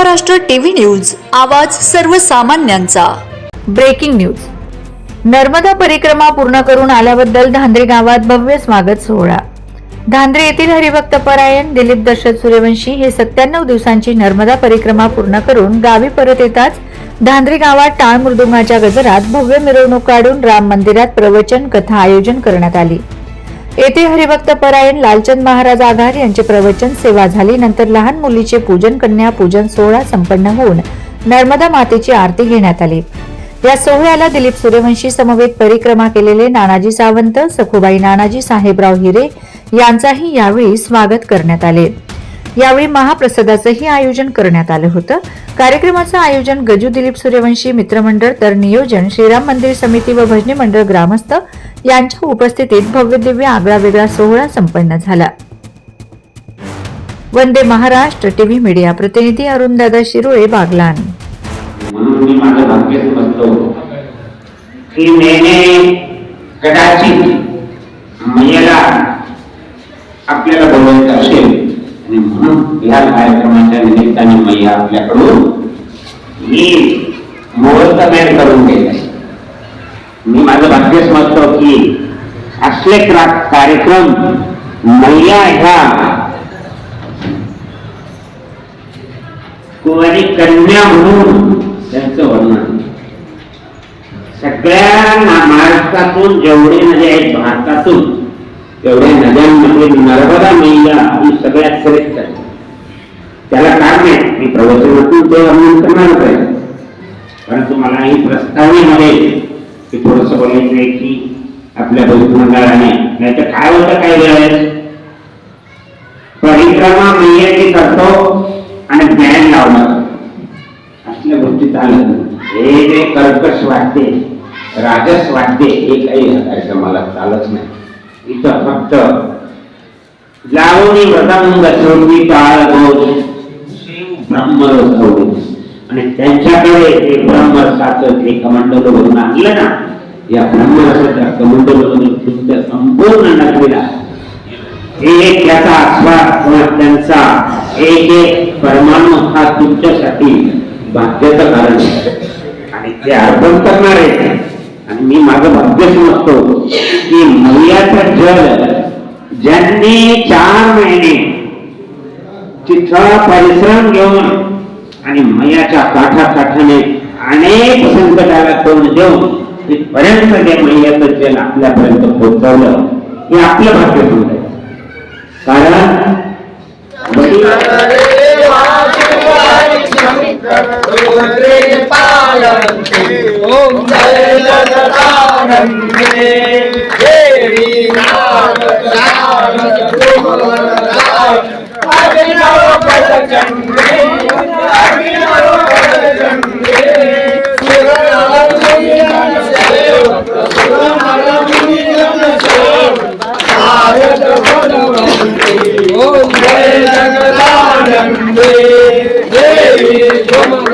Maharashtra TV news आवाज सर्वसामान्यांचा. Breaking news. Narmada परिक्रमा पूर्ण करून आल्याबद्दल धांद्रे गावात भव्य स्वागत सोहळा. धांद्रे येथील हरिभक्त परायण दिलीप दशरथ सूर्यवंशी हे सत्त्याण्णव दिवसांची नर्मदा परिक्रमा पूर्ण करून गावी परत येताच धांद्रे गावात टाळ मृदुंगाच्या गजरात भव्य मिरवणूक काढून राम मंदिरात प्रवचन कथा आयोजन करण्यात आली. येथे हरिभक्त परायण लालचंद महाराज आघार यांचे प्रवचन सेवा झाली. नंतर लहान मुलीचे पूजन कन्या पूजन सोहळा संपन्न होऊन नर्मदा मातेची आरती घेण्यात आली. या सोहळ्याला दिलीप सूर्यवंशी समवेत परिक्रमा केलेले नानाजी सावंत सखुबाई नानाजी साहेबराव हिरे यांचाही यावेळी स्वागत करण्यात आले. यावेळी महाप्रसादाचंही आयोजन करण्यात आलं होतं. कार्यक्रमाचं आयोजन गजू दिलीप सूर्यवंशी मित्रमंडळ तर नियोजन श्रीराम मंदिर समिती व भजनी मंडळ ग्रामस्थ यांच्या उपस्थितीत भव्य दिव्य आगळा वेगळा सोहळा संपन्न झाला. वंदे महाराष्ट्र टीव्ही मीडिया प्रतिनिधी अरुणदादा शिरोळे बागलान. म्हणून मी माझं भाग्य समजतो की मैंने कदाचित मैयाला आपल्याला बोलवायचं असेल आणि म्हणून या कार्यक्रमाच्या निमित्ताने मैया आपल्याकडून ही मुहूर्तमेढ करून गेले मी माझं भाग्य समजतो की असले कार्यक्रम महिला ह्या कुवारी कन्या म्हणून त्यांचं वर्णन. सगळ्या महाराष्ट्रातून जेवढे नद्या आहेत भारतातून तेवढ्या नद्यांमध्ये नर्मदा मैया ही सगळ्यात श्रेष्ठ आहे. त्याला कारण आहे मी प्रवचनातून ते वर्णन करणार आहे. परंतु मला ही प्रस्तावनेमध्ये ते थोडस बोलायचं आहे की आपल्या बौद्ध मंडळाने. नाही तर काय होतं काय वेळेस परिक्रमा मैयाची करतो आणि बँड लावणार असल्या गोष्टी चालत हे जे कर्कश वाटते राजस वाटते हे काही कार्यक्रमाला चालत नाही. इथं फक्त लावणी व्रतांग श्रोती काळ दोष ब्रह्मरस आणि त्यांच्याकडे हे ब्रह्मरसाचं हे कमंडल भरून आणलं ना या ब्रह्मरसाच्या कमंडल तुमच्या संपूर्ण नगरीला एक त्याचा आस्वाद किंवा त्यांचा एक एक परमाणू हा तुमच्यासाठी भाग्याचं कारण आहे. आणि ते अर्पण करणार आहे आणि मी माझं भाग्य समजतो की मैयाचं जल ज्यांनी चार महिने तिथं परिश्रम घेऊन आणि मैयाच्या काठाकाठाने अनेक संकटाला तोंड देऊन तिथपर्यंत ते मैयाचं जल आपल्यापर्यंत पोहोचवलं हे आपलं भाग्य समजायचं कारण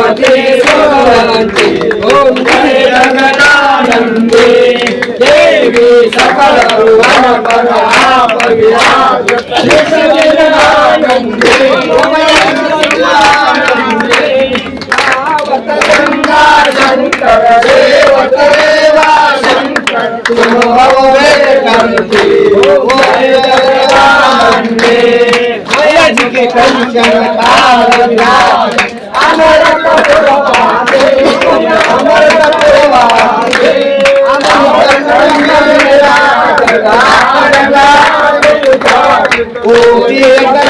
नमते ओम जय जगदानंदे देवी सकल भुवन जगदानंदे ओम जगदानंदे आवत गंगा शंकर देवत देवा शंकर। तुम भवे ओम जय जगदानंदे कंचन काल Oh, dear